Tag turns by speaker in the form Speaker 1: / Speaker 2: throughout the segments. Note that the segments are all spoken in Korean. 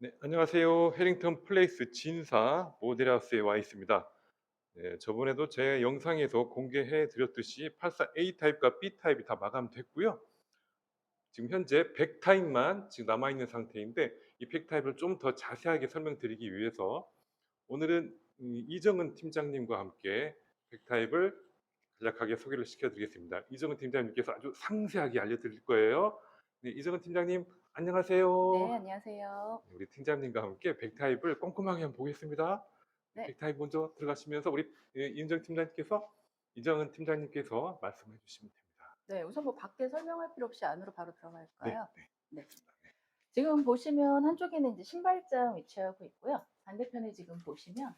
Speaker 1: 네, 안녕하세요. 해링턴 플레이스 진사 모델하우스에 와 있습니다. 네, 저번에도 제 영상에서 공개해 드렸듯이 84A 타입과 B 타입이 다 마감됐고요. 지금 현재 100 타입만 지금 남아 있는 상태인데 이100 타입을 좀 더 자세하게 설명드리기 위해서 오늘은 이 이정은 팀장님과 함께 100 타입을 간략하게 소개를 시켜드리겠습니다. 이정은 팀장님께서 아주 상세하게 알려드릴 거예요. 네, 이정은 팀장님 안녕하세요.
Speaker 2: 네, 안녕하세요.
Speaker 1: 우리 팀장님과 함께 백타입을 꼼꼼하게 한번 보겠습니다.
Speaker 2: 네.
Speaker 1: 백타입 먼저 들어가시면서 우리 예, 이은정 팀장님께서 이정은 팀장님께서 말씀해 주시면 됩니다.
Speaker 2: 네, 우선 뭐 밖에 설명할 필요 없이 안으로 바로 들어갈까요?
Speaker 1: 네.
Speaker 2: 네. 지금 보시면 한쪽에는 이제 신발장 위치하고 있고요. 반대편에 지금 보시면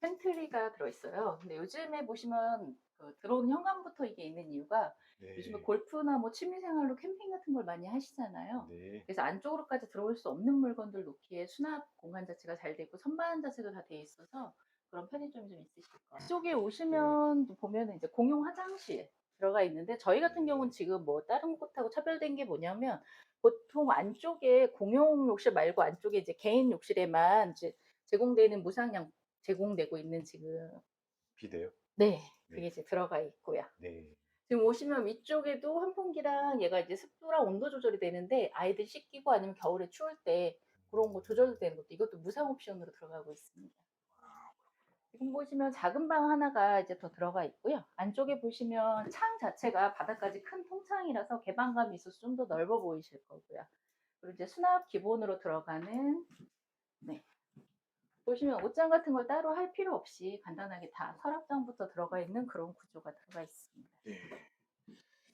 Speaker 2: 팬트리가 들어있어요. 근데 요즘에 보시면 그 들어온 현관부터 이게 있는 이유가
Speaker 1: 네.
Speaker 2: 요즘에 골프나 뭐 취미생활로 캠핑 같은 걸 많이 하시잖아요.
Speaker 1: 네.
Speaker 2: 그래서 안쪽으로까지 들어올 수 없는 물건들 놓기에 수납 공간 자체가 잘돼 있고 선반 자체도 다 돼 있어서 그런 편의점이 좀 있으실 거예요. 이쪽에 오시면 보면 이제 공용 화장실 들어가 있는데 저희 같은 경우는 지금 뭐 다른 곳하고 차별된 게 뭐냐면 보통 안쪽에 공용 욕실 말고 안쪽에 이제 개인 욕실에만 이제 제공되는 무상량 제공되고 있는 지금
Speaker 1: 비대요.
Speaker 2: 네 그게
Speaker 1: 네.
Speaker 2: 이제 들어가 있고요.
Speaker 1: 네.
Speaker 2: 지금 오시면 위쪽에도 환풍기랑 얘가 이제 습도랑 온도 조절이 되는데 아이들 씻기고 아니면 겨울에 추울 때 그런 거 조절도 되는 것도 이것도 무상 옵션으로 들어가고 있습니다. 지금 보시면 작은 방 하나가 이제 더 들어가 있고요. 안쪽에 보시면 창 자체가 바닥까지 큰 통창이라서 개방감이 있어서 좀 더 넓어 보이실 거고요. 그리고 이제 수납 기본으로 들어가는 네. 보시면 옷장 같은 걸 따로 할 필요 없이 간단하게 다 서랍장부터 들어가 있는 그런 구조가 들어가 있습니다.
Speaker 1: 네.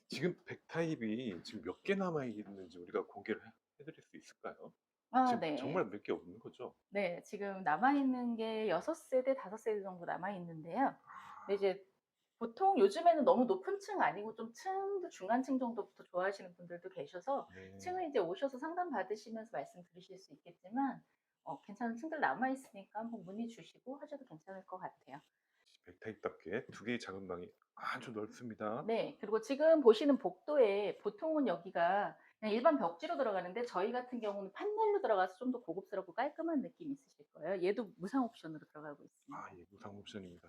Speaker 1: 지금 백 타입이 지금 몇 개 남아 있는지 우리가 공개를 해- 해드릴 수 있을까요?
Speaker 2: 아,
Speaker 1: 지금
Speaker 2: 네.
Speaker 1: 정말 몇 개 없는 거죠?
Speaker 2: 네, 지금 남아 있는 게 6세대, 5세대 정도 남아 있는데요. 근데 이제 보통 요즘에는 너무 높은 층 아니고 좀 층도 중간층 정도부터 좋아하시는 분들도 계셔서
Speaker 1: 네.
Speaker 2: 층을 이제 오셔서 상담 받으시면서 말씀 드리실 수 있겠지만 어, 괜찮은 층들 남아있으니까 한번 문의 주시고 하셔도 괜찮을 것 같아요.
Speaker 1: 백타입답게 두 개의 작은 방이 아주 넓습니다.
Speaker 2: 네, 그리고 지금 보시는 복도에 보통은 여기가 그냥 일반 벽지로 들어가는데 저희 같은 경우는 판넬로 들어가서 좀 더 고급스럽고 깔끔한 느낌이 있으실 거예요. 얘도 무상 옵션으로 들어가고 있습니다.
Speaker 1: 아, 예, 무상 옵션입니다.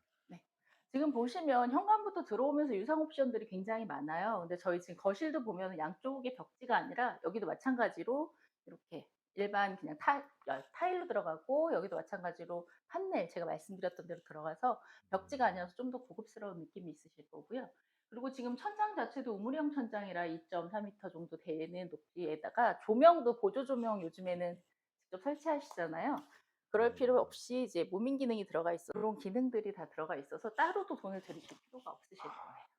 Speaker 2: 지금 보시면 현관부터 들어오면서 유상 옵션들이 굉장히 많아요. 근데 저희 지금 거실도 보면 양쪽에 벽지가 아니라 여기도 마찬가지로 이렇게 일반 그냥 타, 타일로 들어가고 여기도 마찬가지로 판넬 제가 말씀드렸던 대로 들어가서 벽지가 아니라서 좀 더 고급스러운 느낌이 있으실 거고요. 그리고 지금 천장 자체도 우물형 천장이라 2.4m 정도 되는 높이에다가 조명도 보조 조명 요즘에는 직접 설치하시잖아요. 그럴
Speaker 1: 음.
Speaker 2: 필요 없이 이제 무민 기능이 들어가 있어 그런 기능들이 다 들어가 있어서 따로도 돈을 들이실 필요가 없으실 거예요.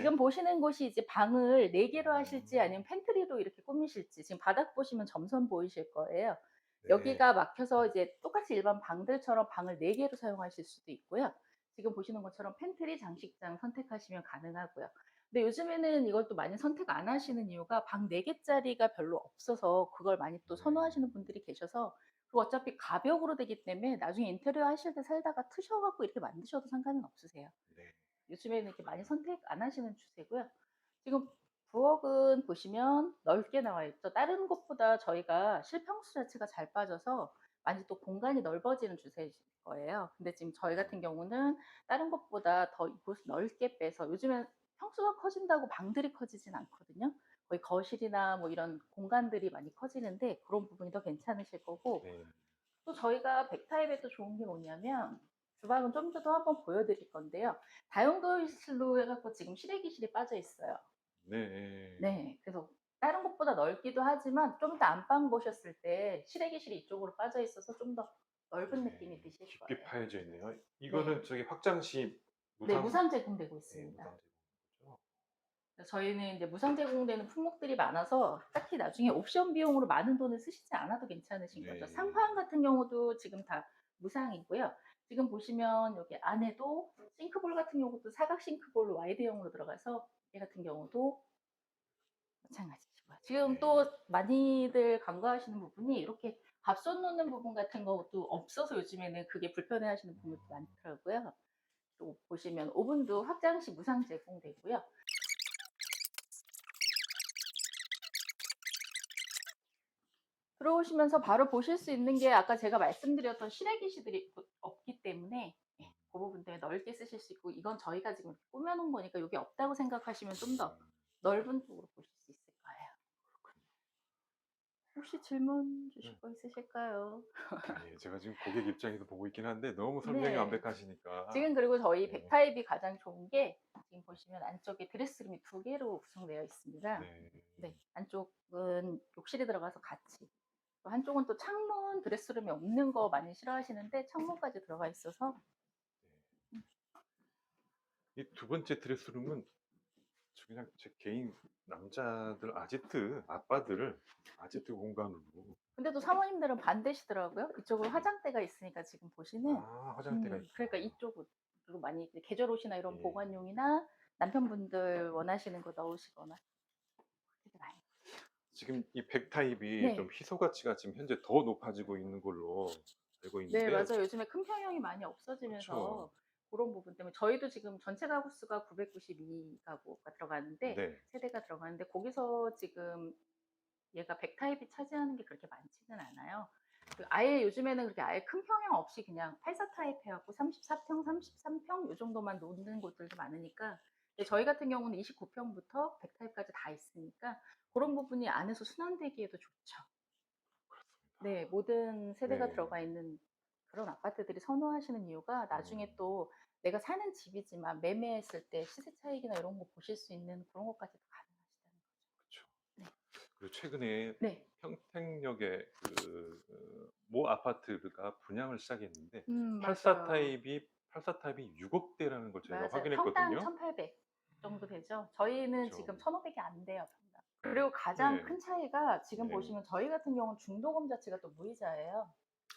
Speaker 2: 지금 보시는 곳이 이제 방을 네 개로 하실지 아니면 팬트리로 이렇게 꾸미실지 지금 바닥 보시면 점선 보이실 거예요.
Speaker 1: 네.
Speaker 2: 여기가 막혀서 이제 똑같이 일반 방들처럼 방을 네 개로 사용하실 수도 있고요. 지금 보시는 것처럼 팬트리 장식장 선택하시면 가능하고요. 근데 요즘에는 이걸 또 많이 선택 안 하시는 이유가 방 4개짜리가 별로 없어서 그걸 많이 또
Speaker 1: 네.
Speaker 2: 선호하시는 분들이 계셔서 그리고 어차피 가벽으로 되기 때문에 나중에 인테리어 하실 때 살다가 트셔갖고 이렇게 만드셔도 상관은 없으세요.
Speaker 1: 네.
Speaker 2: 요즘에는 이렇게 많이 선택 안 하시는 추세고요. 지금 부엌은 보시면 넓게 나와 있죠. 다른 곳보다 저희가 실평수 자체가 잘 빠져서 많이 또 공간이 넓어지는 추세일 거예요. 근데 지금 저희 같은 경우는 다른 곳보다 더 이곳을 넓게 빼서 요즘엔 평수가 커진다고 방들이 커지진 않거든요. 거의 거실이나 뭐 이런 공간들이 많이 커지는데 그런 부분이 더 괜찮으실 거고
Speaker 1: 네.
Speaker 2: 또 저희가 백타입에 또 좋은 게 뭐냐면 주방은 좀 더 한번 보여드릴 건데요. 다용도실로 해갖고 지금 실외기실이 빠져 있어요.
Speaker 1: 네.
Speaker 2: 네, 그래서 다른 곳보다 넓기도 하지만 좀 더 안방 보셨을 때 실외기실이 이쪽으로 빠져 있어서 좀 더 넓은
Speaker 1: 네,
Speaker 2: 느낌이 드실
Speaker 1: 깊게
Speaker 2: 거예요.
Speaker 1: 파여져 있네요. 이거는 저기 확장 시
Speaker 2: 네, 무상 제공되고
Speaker 1: 네,
Speaker 2: 있습니다.
Speaker 1: 무상 제공이죠.
Speaker 2: 그래서 저희는 이제 무상 제공되는 품목들이 많아서 딱히 나중에 옵션 비용으로 많은 돈을 쓰시지 않아도 괜찮으신 거죠.
Speaker 1: 네.
Speaker 2: 상판 같은 경우도 지금 다 무상이고요. 지금 보시면 여기 안에도 싱크볼 같은 경우도 사각 싱크볼로 와이드형으로 들어가서 얘 같은 경우도 마찬가지시고요. 지금
Speaker 1: 네.
Speaker 2: 또 많이들 간과하시는 부분이 이렇게 밥솥 놓는 부분 같은 것도 없어서 요즘에는 그게 불편해 하시는 분들도 많더라고요. 또 보시면 오븐도 확장시 무상 제공되고요. 들어오시면서 바로 보실 수 있는 게 아까 제가 말씀드렸던 실외기시들이 없기 때문에 예, 그 부분 때문에 넓게 쓰실 수 있고 이건 저희가 지금 꾸며놓은 거니까 여기 없다고 생각하시면 좀 더 넓은 쪽으로 보실 수 있을 거예요. 혹시 질문 주실
Speaker 1: 네.
Speaker 2: 거 있으실까요?
Speaker 1: 예, 제가 지금 고객 입장에서 보고 있긴 한데 너무 설명이
Speaker 2: 네.
Speaker 1: 완벽하시니까.
Speaker 2: 지금 그리고 저희
Speaker 1: 네.
Speaker 2: 백타입이 가장 좋은 게 지금 보시면 안쪽에 드레스룸이 두 개로 구성되어 있습니다.
Speaker 1: 네.
Speaker 2: 네, 안쪽은 욕실이 들어가서 같이. 또 한쪽은 또 창문 드레스룸이 없는 거 많이 싫어하시는데 창문까지 들어가 있어서
Speaker 1: 이 두 번째 드레스룸은 저 그냥 제 개인 남자들 아지트 아빠들 아지트 공간으로
Speaker 2: 근데 또 사모님들은 반대시더라고요. 이쪽으로 화장대가 있으니까 지금 보시는
Speaker 1: 아 화장대가
Speaker 2: 음,
Speaker 1: 있구나.
Speaker 2: 그러니까 이쪽으로 많이 이제 계절 옷이나 이런
Speaker 1: 예.
Speaker 2: 보관용이나 남편분들 원하시는 거 넣으시거나.
Speaker 1: 지금 이 백타입이
Speaker 2: 네.
Speaker 1: 좀 희소 가치가 지금 현재 더 높아지고 있는 걸로 알고 있는데
Speaker 2: 네, 맞아요. 요즘에 큰 평형이 많이 없어지면서
Speaker 1: 그쵸.
Speaker 2: 그런 부분 때문에 저희도 지금 전체 가구 수가 992가구가 들어가는데
Speaker 1: 네.
Speaker 2: 세대가 들어가는데 거기서 지금 얘가 100타입이 차지하는 게 그렇게 많지는 않아요. 그 아예 요즘에는 그렇게 아예 큰 평형 없이 그냥 84 타입 해갖고 34평, 33평 이 정도만 놓는 곳들도 많으니까 저희 같은 경우는 29평부터 100타입까지 다 있으니까 그런 부분이 안에서 순환되기에도 좋죠.
Speaker 1: 그렇습니다.
Speaker 2: 네, 모든 세대가
Speaker 1: 네.
Speaker 2: 들어가 있는 그런 아파트들이 선호하시는 이유가 나중에
Speaker 1: 음.
Speaker 2: 또 내가 사는 집이지만 매매했을 때 시세 차익이나 이런 거 보실 수 있는 그런 것까지도 가능하시다는 거죠.
Speaker 1: 그렇죠.
Speaker 2: 네.
Speaker 1: 그리고 최근에
Speaker 2: 네.
Speaker 1: 평택역에 그, 어, 모 아파트가 분양을 시작했는데
Speaker 2: 음,
Speaker 1: 84
Speaker 2: 맞아요.
Speaker 1: 타입이 84 타입이 6억대라는 걸 저희가
Speaker 2: 맞아요.
Speaker 1: 확인했거든요.
Speaker 2: 평당 1,800 정도 되죠. 저희는
Speaker 1: 그렇죠.
Speaker 2: 지금 1,500이 안 돼요. 평당. 그리고 가장
Speaker 1: 네.
Speaker 2: 큰 차이가 지금
Speaker 1: 네.
Speaker 2: 보시면 저희 같은 경우는 중도금 자체가 또 무이자예요.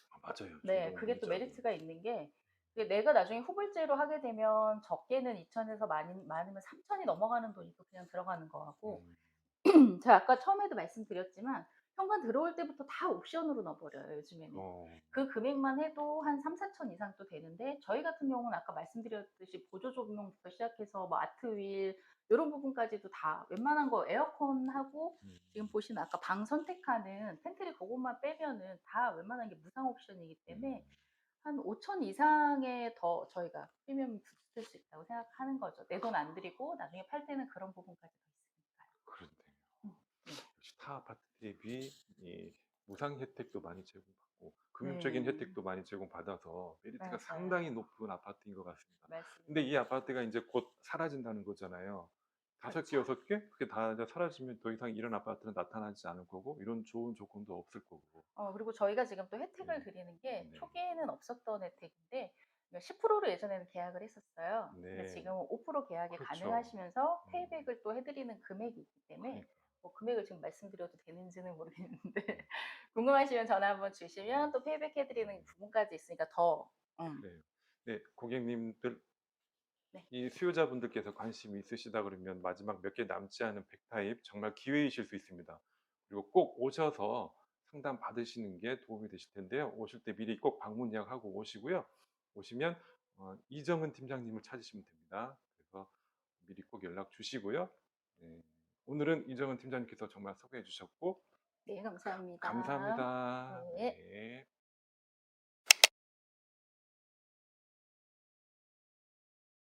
Speaker 1: 아, 맞아요.
Speaker 2: 네,
Speaker 1: 중도금
Speaker 2: 그게 또
Speaker 1: 이자도.
Speaker 2: 메리트가 있는 게 내가 나중에 후불제로 하게 되면 적게는 2천에서 많이, 많으면 3천이 넘어가는 돈이 또 그냥 들어가는 거하고
Speaker 1: 음,
Speaker 2: 제가 아까 처음에도 말씀드렸지만 현관 들어올 때부터 다 옵션으로 넣어버려요 요즘에는.
Speaker 1: 어,
Speaker 2: 그 금액만 해도 한 3, 4천 이상 또 되는데 저희 같은 경우는 아까 말씀드렸듯이 보조 조명부터 시작해서 뭐 아트 휠 이런 부분까지도 다 웬만한 거 에어컨하고
Speaker 1: 음,
Speaker 2: 지금 보시는 아까 방 선택하는 팬트리 그것만 빼면은 다 웬만한 게 무상 옵션이기 때문에 한 5천 이상의 더 저희가 프리미엄 붙을 수 있다고 생각하는 거죠. 내 돈 안 들이고 나중에 팔 때는 그런 부분까지 더 있으니까요.
Speaker 1: 그렇네요.
Speaker 2: 음, 네.
Speaker 1: 역시 타 아파트 대비 이 무상 혜택도 많이 제공받고 금융적인
Speaker 2: 네.
Speaker 1: 혜택도 많이 제공받아서 메리트가
Speaker 2: 맞아요.
Speaker 1: 상당히 높은 아파트인 것 같습니다.
Speaker 2: 말씀.
Speaker 1: 근데 이 아파트가 이제 곧 사라진다는 거잖아요. 다섯 개,
Speaker 2: 그렇죠.
Speaker 1: 여섯 개? 그게 다 사라지면 더 이상 이런 아파트는 나타나지 않을 거고, 이런 좋은 조건도 없을 거고.
Speaker 2: 어, 그리고 저희가 지금 또 혜택을
Speaker 1: 네.
Speaker 2: 드리는 게
Speaker 1: 네.
Speaker 2: 초기에는 없었던 혜택인데 10%로 예전에는 계약을 했었어요. 근데
Speaker 1: 네.
Speaker 2: 지금은 5% 계약이
Speaker 1: 그렇죠.
Speaker 2: 가능하시면서
Speaker 1: 음.
Speaker 2: 페이백을 또 해드리는 금액이 있기 때문에
Speaker 1: 그러니까.
Speaker 2: 뭐 금액을 지금 말씀드려도 되는지는 모르겠는데 궁금하시면 전화 한번 주시면 또 페이백 해드리는 부분까지 있으니까 더 음,
Speaker 1: 그래요. 네, 고객님들,
Speaker 2: 네.
Speaker 1: 이 수요자분들께서 관심이 있으시다 그러면 마지막 몇 개 남지 않은 백타입 정말 기회이실 수 있습니다. 그리고 꼭 오셔서 상담 받으시는 게 도움이 되실 텐데요. 오실 때 미리 꼭 방문 예약하고 오시고요. 오시면 어, 이정은 팀장님을 찾으시면 됩니다. 그래서 미리 꼭 연락 주시고요. 네, 오늘은 이정은 팀장님께서 정말 소개해 주셨고
Speaker 2: 네 감사합니다.
Speaker 1: 감사합니다.
Speaker 2: 네.
Speaker 1: 네.